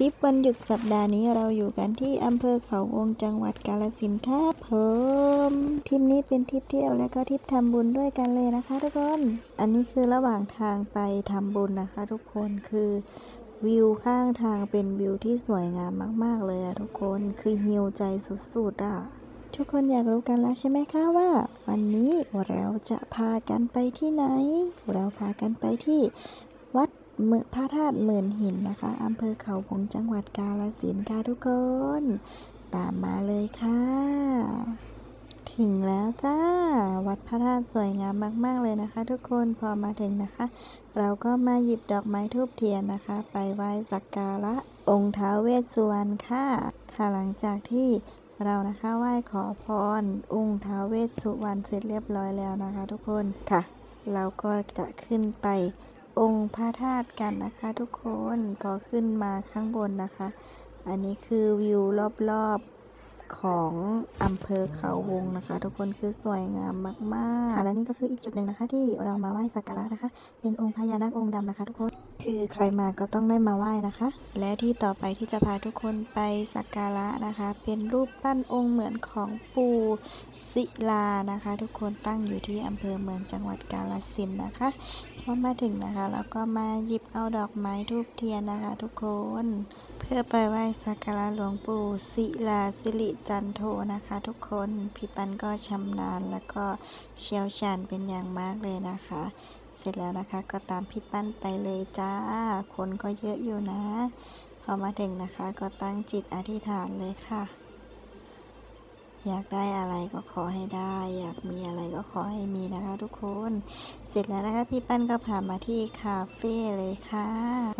ทริปวันหยุดสัปดาห์นี้เราอยู่กันที่อำเภอเขาวงจังหวัดกาฬสินครับผมทริปนี้เป็นทริปเที่ยวและก็ทริปทำบุญด้วยกันเลยนะคะ ทุกคน อันนี้คือระหว่างทางไปทำบุญนะคะ ทุกคนคือวิวข้างทางเป็นวิวที่สวยงามมาก ๆ เลยอะทุกคนคือฮิวใจสุด ๆอะทุกคนอยากรู้กันแล้วใช่ไหมคะว่า วันนี้เราจะพากันไปที่ไหน เราพากันไปที่วัด พระธาตุหมื่นหินนะคะอำเภอเขาวงจังหวัดกาฬสินค่ะทุกคน ตามมาเลยค่ะ ถึงแล้วจ้า วัดพระธาตุสวยงามมาก ๆ เลยนะคะ ทุกคนพอมาถึงนะคะ เราก็มาหยิบดอกไม้ทูบเทียนนะคะ ไปไหว้สักการะองค์ท้าวเวสสุวรรณค่ะ ค่ะหลังจากที่เรานะคะไหว้ขอพรองค์ท้าวเวสสุวรรณเสร็จเรียบร้อยแล้วนะคะ ทุกคนค่ะ เราก็จะขึ้นไป องค์พระธาตุกันนะคะทุกคนพอขึ้นมาข้างบนนะคะ อันนี้คือวิวรอบๆ ของอำเภอเขาวงนะคะ ทุกคนคือสวยงามมากๆค่ะและนี่ก็คืออีกจุดหนึ่งนะคะ ที่เรามาไหว้สักการะนะคะ เป็นองค์พญานาคองค์ดำนะคะ ทุกคนคือใครมาก็ต้องได้มาไหว้นะคะ และที่ต่อไปที่จะพาทุกคนไปสักการะนะคะ เป็นรูปปั้นองค์เหมือนของปู่ศิลานะคะ ทุกคนตั้งอยู่ที่อำเภอเมืองจังหวัดกาฬสินนะคะพอมาถึงนะคะแล้วก็มาหยิบเอาดอกไม้ทูบเทียนนะคะ ทุกคน เพื่อไปไหว้สักการะหลวงปู่ศิลาสิริจันโทนะคะ ทุกคนพี่ปันก็ชำนาญแล้วก็เชี่ยวชาญเป็นอย่างมากเลยนะคะ เสร็จแล้วนะคะก็ตามพี่ปั้นไปเลยจ้า คนก็เยอะอยู่นะ พอมาถึงนะคะก็ตั้งจิตอธิษฐานเลยค่ะ อยากได้อะไรก็ขอให้ได้ อยากมีอะไรก็ขอให้มีนะคะทุกคน เสร็จแล้วนะคะพี่ปั้นก็พามาที่คาเฟ่เลยค่ะ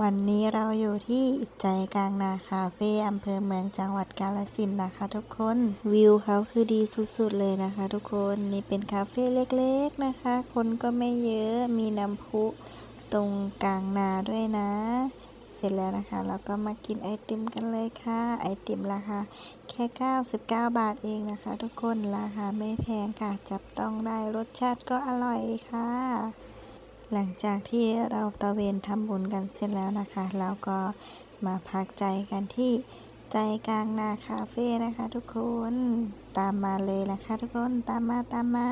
วันนี้เราอยู่ที่ใจกลางนาคาเฟ่อำเภอเมืองจังหวัดกาฬสินนะคะ ทุกคนวิวเขาคือดีสุดๆเลยนะคะ ทุกคนนี่เป็นคาเฟ่เล็กๆนะคะ คนก็ไม่เยอะมีน้ำพุตรงกลางนาด้วยนะ เสร็จแล้วนะคะ เราก็มากินไอติมกันเลยค่ะ ไอติมราคาแค่ 99 บาทเองนะคะ ทุกคนราคาไม่แพงค่ะ จับต้องได้รสชาติก็อร่อยค่ะ หลังจากที่เราตะเวนทำบุญกันเสร็จแล้วนะคะ เราก็มาพักใจกันที่ใจกลางนาคาเฟ่นะคะ ทุกคนตามมาเลยนะคะ ทุกคนตามมาตามมา